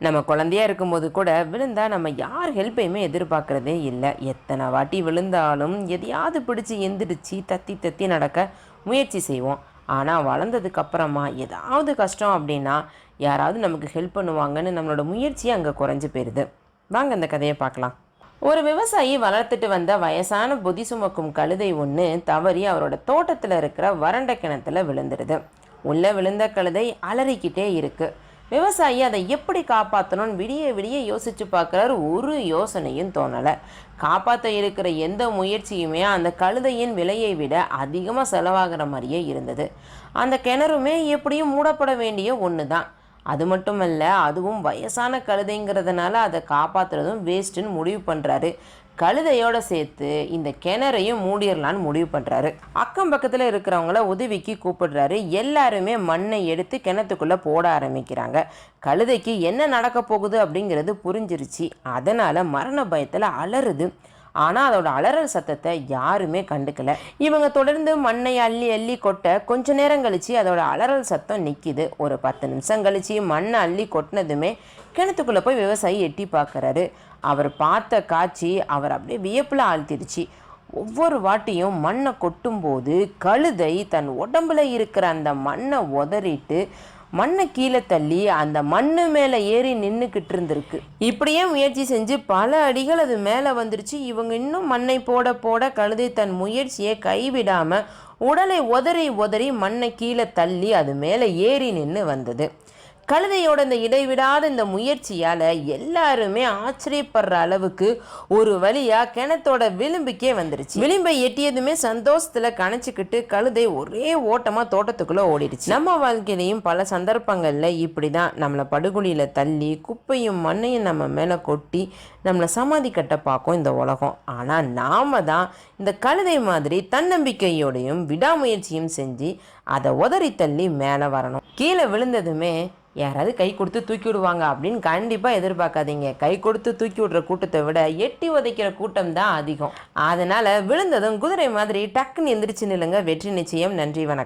நம்ம குழந்தையா இருக்கும்போது கூட விழுந்தால் நம்ம யார் ஹெல்ப்பையுமே எதிர்பார்க்குறதே இல்லை. எத்தனை வாட்டி விழுந்தாலும் எதையாவது பிடிச்சி எந்திரிச்சு தத்தி தத்தி நடக்க முயற்சி செய்வோம். ஆனால் வளர்ந்ததுக்கப்புறமா ஏதாவது கஷ்டம் அப்படின்னா யாராவது நமக்கு ஹெல்ப் பண்ணுவாங்கன்னு நம்மளோட முயற்சி அங்கே குறைஞ்சி போயிடுது வாங்க அந்த கதையை பார்க்கலாம். ஒரு விவசாயி வளர்த்துட்டு வந்த வயசான பொதி சுமக்கும் கழுதை ஒன்று தவறி அவரோட தோட்டத்தில் இருக்கிற வறண்ட கிணத்துல விழுந்துடுது உள்ளே விழுந்த கழுதை அலறிக்கிட்டே இருக்குது விவசாயி அதை எப்படி காப்பாற்றணும்னு விடிய விடிய யோசித்து பார்க்குறாரு. ஒரு யோசனையும் தோணலை. காப்பாற்ற இருக்கிற எந்த முயற்சியுமே அந்த கழுதையின் விலையை விட அதிகமாக செலவாகிற மாதிரியே இருந்தது. அந்த கிணறுமே எப்படியும் மூடப்பட வேண்டிய ஒன்று தான் அது மட்டுமல்ல அதுவும் வயசான கழுதைங்கிறதுனால அதை காப்பாற்றுறதும் வேஸ்ட்டுன்னு முடிவு பண்ணுறாரு கழுதையோட சேர்த்து இந்த கிணறையும் மூடிடலான்னு முடிவு பண்ணுறாரு அக்கம் பக்கத்தில் இருக்கிறவங்கள உதவிக்கு கூப்பிடுறாரு. எல்லாருமே மண்ணை எடுத்து கிணத்துக்குள்ளே போட ஆரம்பிக்கிறாங்க. கழுதைக்கு என்ன நடக்க போகுது அப்படிங்கிறது புரிஞ்சிருச்சு. அதனால் மரண பயத்தில் அலறுது. ஆனால் அதோட அலறல் சத்தத்தை யாருமே கண்டுக்கல. இவங்க தொடர்ந்து மண்ணை அள்ளி அள்ளி கொட்ட கொஞ்ச நேரம் கழிச்சு அதோட அலறல் சத்தம் நிற்கிது ஒரு பத்து நிமிஷம் கழிச்சு மண்ணை அள்ளி கொட்டினதுமே கிணத்துக்குள்ளே போய் விவசாயி எட்டி பார்க்குறாரு அவர் பார்த்த காட்சி அவர் அப்படியே வியப்பில் ஆழ்த்திடுச்சு. ஒவ்வொரு வாட்டியும் மண்ணை கொட்டும்போது கழுதை தன் உடம்புல இருக்கிற அந்த மண்ணை உதறிட்டு மண்ணை கீழே தள்ளி அந்த மண்ணு மேலே ஏறி நின்றுக்கிட்டு இருந்திருக்கு. இப்படியே முயற்சி செஞ்சு பல அடிகள் அது மேலே வந்துருச்சு. இவங்க இன்னும் மண்ணை போட போட கழுதை தன் முயற்சியை கைவிடாமல் உடலை உதறி உதறி மண்ணை கீழே தள்ளி அது மேலே ஏறி நின்று வந்தது. கழுதையோட இந்த இடைவிடாத இந்த முயற்சியால் எல்லாருமே ஆச்சரியப்படுற அளவுக்கு ஒரு வழியாக கிணத்தோட விளிம்புக்கே வந்துருச்சு. விளிம்பை எட்டியதுமே சந்தோஷத்தில் கணச்சிக்கிட்டு கழுதை ஒரே ஓட்டமாக தோட்டத்துக்குள்ளே ஓடிடுச்சு. நம்ம வாழ்க்கையிலையும் பல சந்தர்ப்பங்களில் இப்படி தான் நம்மளை படுகொலியில் தள்ளி குப்பையும் மண்ணையும் நம்ம மேலே கொட்டி நம்மளை சமாதி கட்ட பார்க்கும் இந்த உலகம். ஆனால் நாம தான் இந்த கழுதை மாதிரி தன்னம்பிக்கையோடையும் விடாமுயற்சியும் செஞ்சு அதை உதறி தள்ளி மேலே வரணும். கீழே விழுந்ததுமே யாராவது கை கொடுத்து தூக்கி விடுவாங்க அப்படின்னு கண்டிப்பாக எதிர்பார்க்காதீங்க. கை கொடுத்து தூக்கி விடுற கூட்டத்தை விட எட்டி உதைக்கிற கூட்டம் தான் அதிகம். அதனால் விழுந்ததும் குதிரை மாதிரி டக்குன்னு எந்திரிச்சு நில்லுங்க. வெற்றி நிச்சயம். நன்றி வணக்கம்.